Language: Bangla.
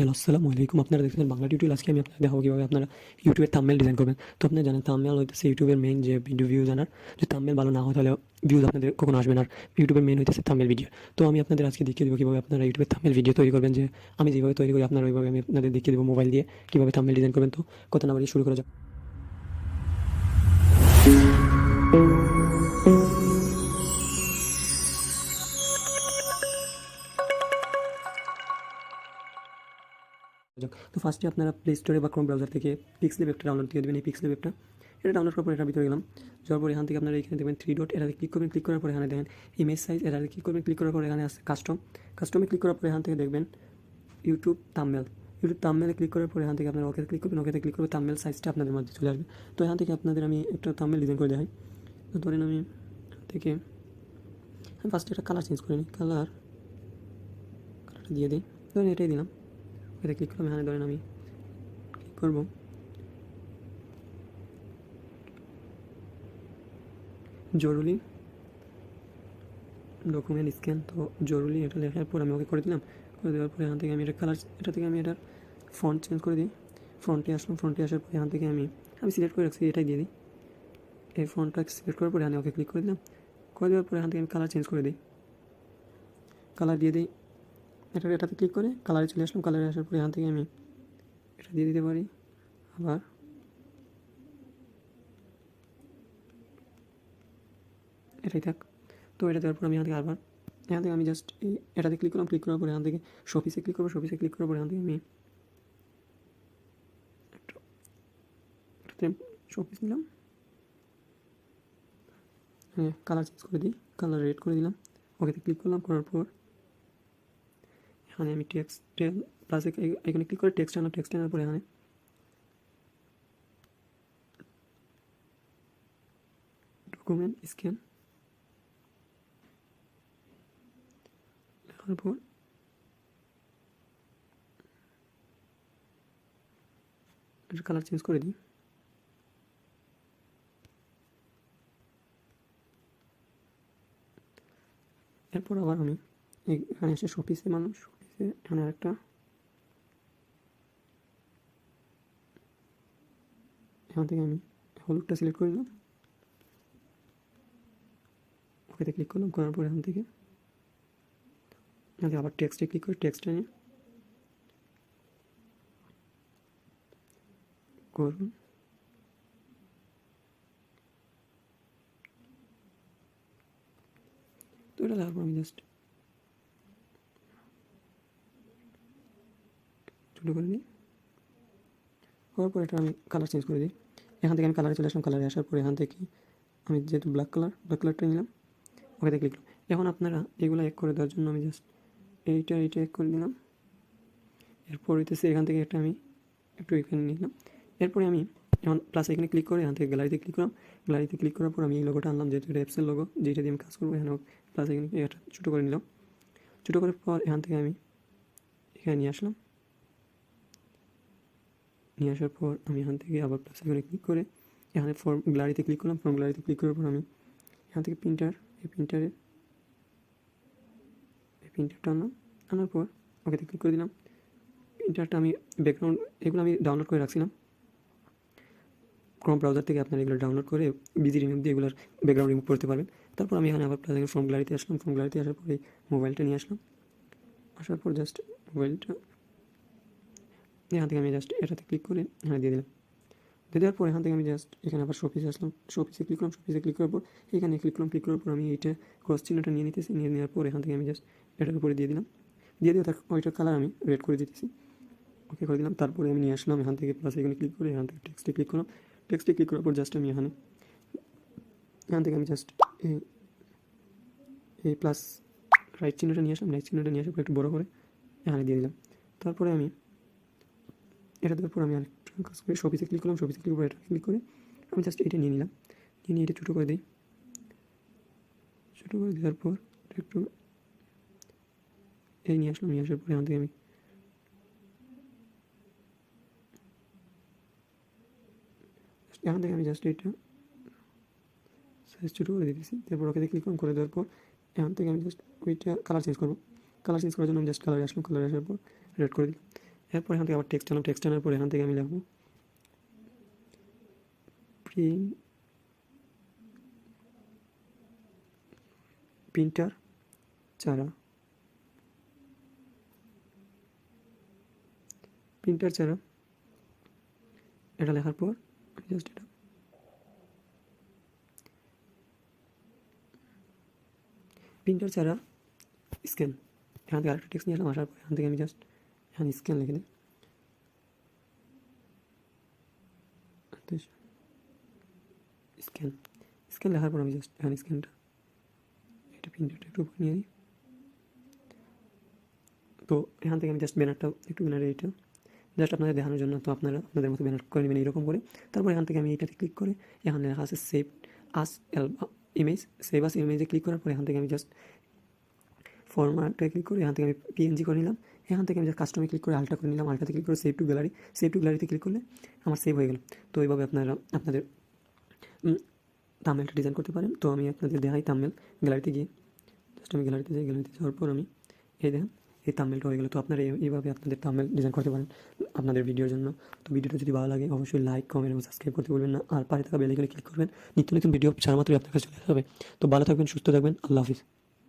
হ্যালো, আসসালামু আলাইকুম। আপনারা দেখছেন বাংলা টিউটোরিয়াল। আজকে আমি আপনাদের দেখাবো কীভাবে আপনারা ইউটিউবের থাম্বনেল ডিজাইন করবেন। তো আপনারা জানেন থাম্বনেল হইতেছে ইউটিউবের মেইন যে ভিডিও ভিউজ আনার যে থাম্বনেল ভালো না হয়, তাহলে ভিউজ আপনাদের কখনো আসবে না। আর ইউটিউবের মেইন হইতেছে থাম্বনেল ভিডিও তো আমি আপনাদের আজকে দেখিয়ে দেবো কীভাবে আপনারা ইউটিউবের থাম্বনেল ভিডিও তৈরি করবেন যে, আমি যেভাবে তৈরি করি, আপনারা ওইভাবে আমি আপনাদের দেখিয়ে দেবো মোবাইল দিয়ে কীভাবে থাম্বনেল ডিজাইন করবেন। তো কথা না বলে শুরু করা যাক। তো ফার্স্টে আপনারা প্লে স্টোরে বা ক্রোম ব্রাউজার থেকে পিক্সেল অ্যাপটা ডাউনলোড দিয়ে দেবেন। এই পিক্সেল অ্যাপটা এটা ডাউনলোড করার পর এটার ভিতরে গেলাম। যাওয়ার পরে এখান থেকে আপনারা এখানে দেখবেন থ্রি ডট এটাতে ক্লিক করবেন। ক্লিক করার পরে এখানে দেখেন ইমেজ সাইজ এটাতে ক্লিক করবেন। ক্লিক করার পরে এখানে আছে কাস্টম কাস্টমে ক্লিক করার পরে এখান থেকে দেখবেন ইউটিউব তামমেল ইউটিউব তামমেলে ক্লিক করার পরে এখান থেকে আপনারা ওকে ক্লিক করবেন। ওকেতে ক্লিক করবে তামমেল সাইজটা আপনাদের মধ্যে চলে আসবে। তো এখান থেকে আপনাদের আমি একটা তামমেল ডিজাইন করে দেখাই। তো ধরেন আমি থেকে, আমি ফার্স্টে একটা কালার চেঞ্জ করে নিই। কালার কালারটা দিয়ে দিই। ধরেন এটাই দিলাম। ওকে ক্লিক করলাম এখানে ধরেন আমি ক্লিক করব। জরুরি ডকুমেন্ট স্ক্যান তো জরুরি এটা লেখার পর আমি ওকে করে দিলাম। করে দেওয়ার পরে এখান থেকে আমি এটা কালার এটা থেকে আমি এটার ফন্ট চেঞ্জ করে দিই। ফ্রন্টে আসলাম ফ্রন্টে আসার পরে এখান থেকে আমি আমি সিলেক্ট করে রাখছি, এটাই দিয়ে দিই। এই ফন্টটা সিলেক্ট করার পরে আমি ওকে ক্লিক করে দিলাম। করে দেওয়ার পরে এখান থেকে আমি কালার চেঞ্জ করে দিই। কালার দিয়ে দিই এটা, এটাতে ক্লিক করে কালারে চলে আসলাম। কালারে আসার পরে এখান থেকে আমি এটা দিয়ে দিতে পারি। আবার এটাই থাক। তো এটা দেওয়ার পর আমি এখান থেকে আবার, এখান থেকে আমি জাস্ট এই এটাতে ক্লিক করলাম। ক্লিক করার পরে এখান থেকে শপিসে ক্লিক করব। শপিসে ক্লিক করার পরে এখান থেকে আমি শপিস নিলাম। হ্যাঁ কালার চেঞ্জ করে দিই। কালার রেড করে দিলাম। ওকেতে ক্লিক করলাম। করার পর এখানে আমি টেক্সট প্লাস এখানে ক্লিক করে টেক্সট আনার টেক্সট আনার পরে এখানে ডকুমেন্ট স্ক্যান লেখার পর কালার চেঞ্জ করে দিই। এরপর আবার আমি এখানে এসে শপিসে মানুষ এখানে একটা এখান থেকে আমি হলুদটা সিলেক্ট করে নিলাম ওকেতে ক্লিক করলাম করার পর এখান থেকে আবার টেক্সটে ক্লিক করে টেক্সটটা নিয়ে করুন। তো এটা পর আমি জাস্ট ছোটো করে নিই হওয়ার পর এটা আমি কালার চেঞ্জ করে দিই। এখান থেকে আমি কালারে চলে আসলাম। কালারে আসার পর এখান থেকে আমি যেহেতু ব্ল্যাক কালার ব্ল্যাক কালারটা নিলাম ওকে ক্লিক করলাম। এখন আপনারা এগুলো এক করে দেওয়ার জন্য আমি জাস্ট এইটা এইটা এক করে দিলাম এরপর হইতেছে এখান থেকে একটা আমি একটু এখানে নিলাম। এরপরে আমি এখন প্লাস এখানে ক্লিক করে এখান থেকে গ্যালারিতে ক্লিক করলাম। গ্যালারিতে ক্লিক করার পর আমি এই লোগোটা আনলাম, যেহেতু এটা অ্যাপসের লোগো যেটা দিয়ে আমি কাজ করব এখানে প্লাস এখানে একটা ছোটো করে নিলাম। ছোটো করার পর এখান থেকে আমি এখানে নিয়ে আসলাম। নিয়ে আসার পর আমি এখান থেকে আবার প্লাস এখানে ক্লিক করে এখানে ফর্ম গ্যালারিতে ক্লিক করলাম। ফর্ম গ্যালারিতে ক্লিক করার পর আমি এখান থেকে প্রিন্টার এই প্রিন্টারে এই প্রিন্টারটা আনলাম। আনার পর ওকেতে ক্লিক করে দিলাম। প্রিন্টারটা আমি ব্যাকগ্রাউন্ড এগুলো আমি ডাউনলোড করে রাখছিলাম। ক্রোম ব্রাউজার থেকে আপনারা এগুলো ডাউনলোড করে বিজি রিমুভ দিয়ে এগুলোর ব্যাকগ্রাউন্ড রিমুভ করতে পারবেন। তারপর আমি এখানে আবার প্লাস ফর্ম গ্যালারিতে আসলাম। ফর্ম গ্যালারিতে আসার পরে মোবাইলটা নিয়ে আসলাম। আসার পর জাস্ট মোবাইলটা এখান থেকে আমি জাস্ট এটাতে ক্লিক করে এখানে দিয়ে দিলাম। দিয়ে দেওয়ার পর এখান থেকে আমি জাস্ট এখানে আবার শপিসে আসলাম। শপিসে ক্লিক করলাম শপিসে ক্লিক করার পর এখানে ক্লিক করলাম ক্লিক করার পর আমি এইটা ক্রস চিহ্নটা নিয়ে নিতেছি, নিয়ে নেওয়ার পর এখান থেকে আমি জাস্ট এটার উপরে দিয়ে দিলাম। দিয়ে দিয়ে তার ওইটার কালার আমি রেড করে দিতেছি। ওকে করে দিলাম। তারপরে আমি নিয়ে আসলাম এখান থেকে প্লাস এখানে ক্লিক করে এখান থেকে টেক্সটে ক্লিক করলাম। টেক্সটে ক্লিক করার পর জাস্ট আমি এখানে এখান থেকে আমি জাস্ট এই এই প্লাস রাইট চিহ্নটা নিয়ে আসলাম। রাইট চিহ্নটা নিয়ে পর একটু বড়ো করে এখানে দিয়ে দিলাম। তারপরে আমি এটা দেওয়ার পর আমি আরেকটা কাজ করে শপিসে ক্লিক করলাম শপিসে ক্লিক করে এটা ক্লিক করে আমি জাস্ট এটা নিয়ে নিলাম। নিয়ে নিয়ে এটা ছোটো করে দিই। ছোটো করে দেওয়ার পর একটু এই নিয়ে আসলাম, নিয়ে আসার পরে এখান থেকে আমি এখান থেকে আমি জাস্ট এটা সাইজ ছোটো করে দিতেছি। তারপর ওকে ক্লিক করলাম করে দেওয়ার পর এখান থেকে আমি জাস্ট ওইটা কালার চেঞ্জ করব। কালার চেঞ্জ করার জন্য আমি জাস্ট কালারে আসলাম কালারে আসার পর রেড করে দিলাম। এরপর এখান থেকে আবার টেক্সট আনলাম টেক্সট আনার পর এখান থেকে আমি লিখব প্রিন্ট প্রিন্টার চারা প্রিন্টার চারা, এটা লেখার পর জাস্ট এটা প্রিন্টার ছাড়া স্ক্যান এখান থেকে আরেকটা টেক্সট নিয়ে আসলাম আসার পর এখান থেকে আমি জাস্ট এখানে স্ক্যান লিখে দিই স্ক্যান স্ক্যান লেখার পর আমি জাস্ট এখানে স্ক্যানটা এটা প্রিন্টারটা একটু নিয়ে নিই তো এখান থেকে আমি জাস্ট ব্যানারটা একটু ব্যানারে এটা জাস্ট আপনাদের দেখানোর জন্য তো আপনারা আপনাদের মতো ব্যানার করে নেবেন এরকম করে তারপর এখান থেকে আমি এটাতে ক্লিক করে এখানে লেখা আছে save as image save as ইমেজে click করার পর এখান থেকে আমি জাস্ট ফরম্যাটে ক্লিক করে এখান থেকে আমি পিএনজি করে নিলাম এখান থেকে আমি কাস্টমে ক্লিক করে আলটা করে নিলাম আলটাতে ক্লিক করে save to gallery save to গ্যালারিতে ক্লিক করলে আমার সেভ হয়ে গেল। তো এইভাবে আপনারা, আপনাদের তামেলটা ডিজাইন করতে পারেন। তো আমি আপনাদের দেখাই তামেল গ্যালারিতে গিয়ে। জাস্ট আমি গ্যালারিতে যাই গ্যালারিতে যাওয়ার পর আমি এই দেখেন, এই তামেলটা হয়ে গেলো। তো আপনারা এই- এইভাবে আপনাদের তামেল ডিজাইন করতে পারেন আপনাদের ভিডিওর জন্য। তো ভিডিওটা যদি ভালো লাগে, অবশ্যই লাইক কমেন্ট এবং সাবস্ক্রাইব করতে বলবেন না। আর পাশে থাকা বেলাইকনে ক্লিক করবেন। নিত্য নতুন ভিডিও ছাড়া মাত্রই আপনার কাছে চলে আসবে তো ভালো থাকবেন, সুস্থ থাকবেন। আল্লাহ হাফিজ।